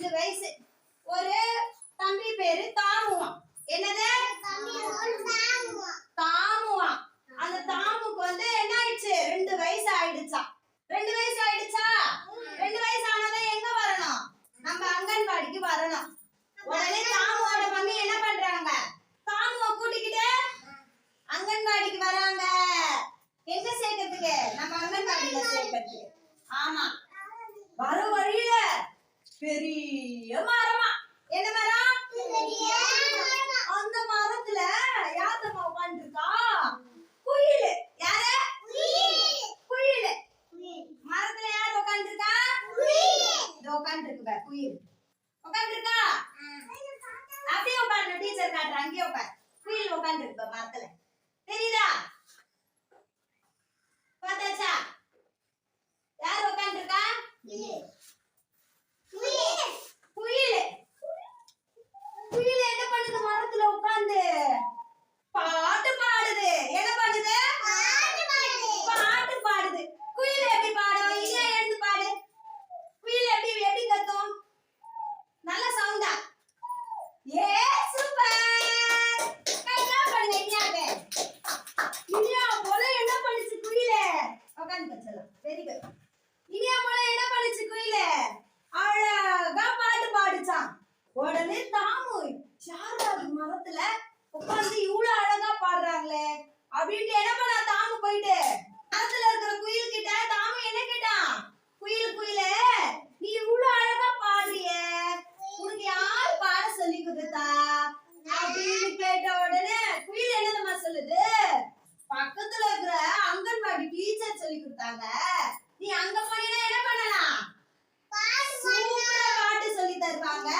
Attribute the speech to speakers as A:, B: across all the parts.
A: ரெண்டு வயசு. ஒரு தம்பி பேரு தாமுவான் என்னது? தாமுவான் அந்த தாமுக்கு வந்து என்ன ஆயிடுச்சு? ரெண்டு வயசு ஆயிடுச்சா. ரெண்டு வயசு ஆயிடுச்சா? ரெண்டு வயசு ஆனவன் எங்க வரணும்? நம்ம அங்கன்வாடிக்கு வரணும். உடனே தாமுவோட மம்மி என்ன பண்றாங்க? தாமுவை கூட்டிக்கிட்டு அங்கன்வாடிக்கு வராங்க. எங்க சேர்க்கறதுக்கு? நம்ம அங்கன்வாடியில சேர்க்கறதுக்கு. ஆமா. பெரிய மரமா? என்ன மரம்? அந்த மரத்துல யாத்தம்மா உட்காந்துருக்கா குயில். யாரு? குயில். மரத்துல யார் உட்காந்துருக்கா இதோ உட்காந்துருக்கு பார் குயில். உட்காந்துருக்கா அப்படியே உட்காரணும் டீச்சர் காட்டுற அங்கேயே உட்கார். குயில் உட்காந்துருக்கு பார் மரத்துல தெரியுதா பார்த்தாச்சா யார் உட்காந்துருக்கா குயில் குயில் என்ன பண்ணுது மரத்துல உட்கார்ந்து பாட்டு பாடுது என்ன பண்ணுது பாட்டு பாடுது குயில் எப்படி பாடும் இனியா எழுந்து பாடு குயில் எப்படி எப்படி கத்தும் நல்ல சவுண்டா ஏ சூப்பர் கையா பண்ணுங்க இனியாக்கு இனியா போல என்ன பண்ணுச்சு குயிலே உட்காந்து வச்சலாம் வெரி குட் இனியா போல என்ன பண்ணுச்சு குயிலே அழகா பாட்டு பாடுச்சான் உடனே தாமு யாரா மரத்துல உட்கார்ந்து இவ்வளவு அழகா பாடுறாங்களே அப்படின்ட்டு என்ன பண்ணா தாமு போயிட்டு மரத்துல இருக்கிற குயில் கிட்ட தாமு என்ன கேட்டான்? குயில் குயில நீ இவ்வளவு அழகா பாடுறிய உனக்கு யார் பாட சொல்லி கொடுத்தா? அப்படின்னு கேட்ட உடனே குயில் என்னதுமா சொல்லுது? பக்கத்துல இருக்கிற அங்கன்வாடி டீச்சர் சொல்லி கொடுத்தாங்க. நீ அங்க போய் என்ன பண்ணலாம் சூப்பரா பாட்டு சொல்லி தருவாங்க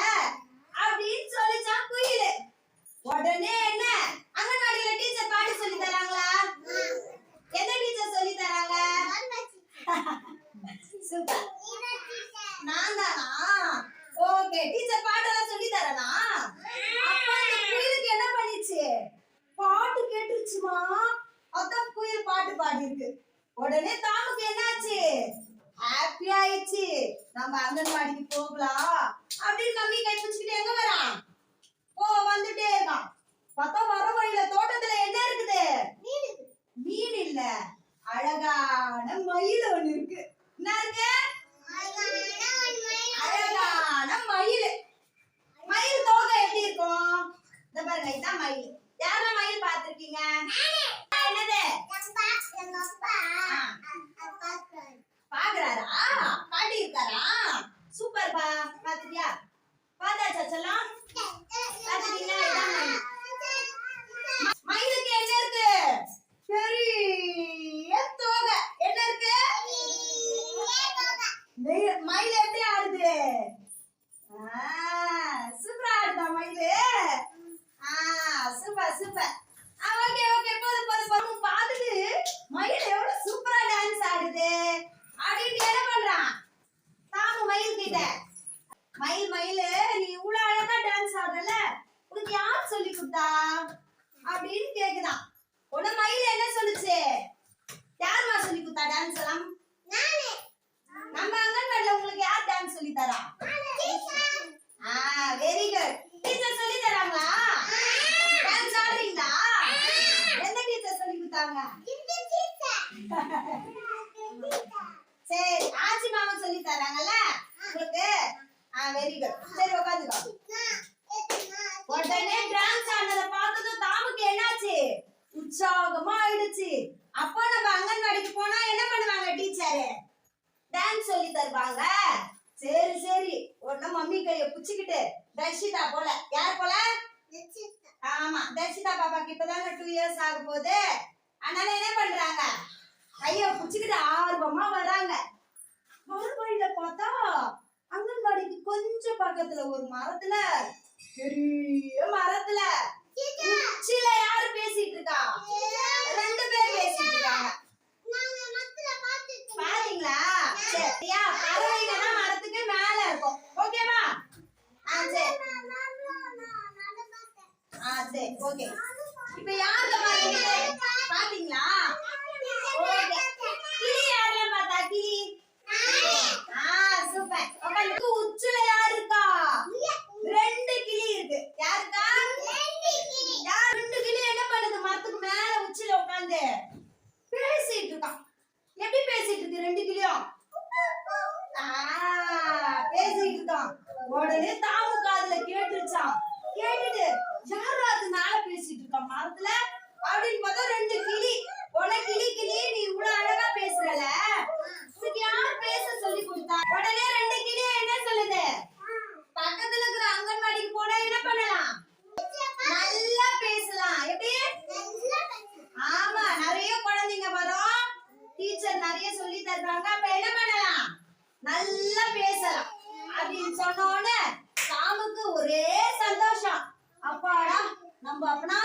A: அப்படின்னு சொல்லிச்சான் குயில் உடனே என்ன? அங்கன்வாடியில டீச்சர் பாட்டு சொல்லி தராங்களா? எந்த டீச்சர் சொல்லி தராங்க? சூப்பர் நான் தானா ஓகே டீச்சர் பாட்டெல்லாம் சொல்லி தரனா? அப்ப இந்த குயிலுக்கு என்ன பண்ணிச்சு? பாட்டு கேட்டுருச்சுமா? அதான் குயில் பாட்டு பாடி இருக்கு உடனே தாமுக்கு என்னாச்சு? ஹாப்பி ஆயிடுச்சு. நம்ம அங்கன்வாடிக்கு போகலாம். அப்படின்னு மம்மி கை பிடிச்சிக்கிட்டு எங்க வரான்? வந்துட்டே இருக்கான். பார்த்தா வர வழியில தோட்டத்துல என்ன இருக்குது? மீன் இல்ல. அழகான மயில் ஒண்ணு இருக்கு. என்ன இருக்கு? அழகான மயில். மயில் தோகை எப்படி இருக்கும்? இந்த பாருங்க இதான் மயில். யாரெல்லாம் மயில் பார்த்திருக்கீங்க? என்னது? பாக்குறாரா பாட்டி இருக்காரா சூப்பர் பா பாத்துட்டியா பார்த்தாச்சா செல்லம் பாத்துட்டீங்களா இதான் மயில் மயிலுக்கு என்ன இருக்கு பெரிய தோகை என்ன இருக்கு மயில் எப்படி ஆடுது? சூப்பரா ஆடுதா மயிலு? சூப்பர் சூப்பர் ஓகே ஓகே போதும் போதும் பாத்துட்டு மயில் எவ்வளவு சூப்பரா டான்ஸ் ஆடுது ஆடிட்டு என்ன பண்றான் தாமு மயில் கிட்ட மயில் மயில் நீ இவ்வளவு அழகா டான்ஸ் ஆடுறல உனக்கு யார் சொல்லி கொடுத்தா அப்படின்னு கேக்குதான் உடனே மயில் என்ன சொல்லுச்சு யாரும்மா சொல்லி கொடுத்தா டான்ஸ் எல்லாம் நம்ம அங்கன்வாடில உங்களுக்கு யார் டான்ஸ் சொல்லி தரா ஆ வெரி குட் டீச்சர் சொல்லி தராங்களா டான்ஸ் ஆடுறீங்களா எந்த டீச்சர் சரி ஆச்சி மாமா சொல்லி தராங்கல்ல? உங்களுக்கு? வெரி குட் சரி உட்காந்துக்கோ உடனே டான்ஸ் ஆனத பார்த்ததும் தாமுக்கு என்னாச்சு? உற்சாகமா ஆயிடுச்சு. அப்போ நம்ம அங்கன்வாடிக்கு போனா என்ன பண்ணுவாங்க டீச்சர்? டான்ஸ் சொல்லி தருவாங்க. சரி சரி. உடனே மம்மி கைய புடிச்சுக்கிட்டு தர்ஷிதா போல. யார் போல? ஆமா தர்ஷிதா பாப்பாக்கு இப்பதாங்க டூ இயர்ஸ் ஆக போகுது. அதனால என்ன பண்றாங்க? கைய புடிச்சுக்கிட்டு ஆர்வமா வராங்க வர வழியில பார்த்தா அங்கன்வாடிக்கு கொஞ்சம் பக்கத்துல ஒரு மரத்துல பெரிய மரத்துல உச்சில யாரு பேசிட்டு இருக்கா? ரெண்டு பேர் பேசிட்டு இருக்காங்க. பாத்தீங்களா? சரியா? பறவைங்கன்னா மரத்துக்கு மேல இருக்கும். ஓகேவா? ஆ சரி. ஆ சரி. ஓகே. இப்ப யாருல பாருங்க பாத்தீங்களா? கிளி யாரே பார்த்தா? கிளி. சூப்பர். உட்காந்து உச்சுல யார் இருக்கா? ரெண்டு கிளி இருக்கு. யாருக்கா? ரெண்டு கிளி. என்ன பண்ணுது? மரத்துக்கு மேல உச்சில உட்காந்து பேசிட்டு இருக்கா. எப்படி பேசிட்டு ரெண்டு கிளியும்? பேசிட்டு இருக்கான் உடனே தான் நம்ம அப்பனா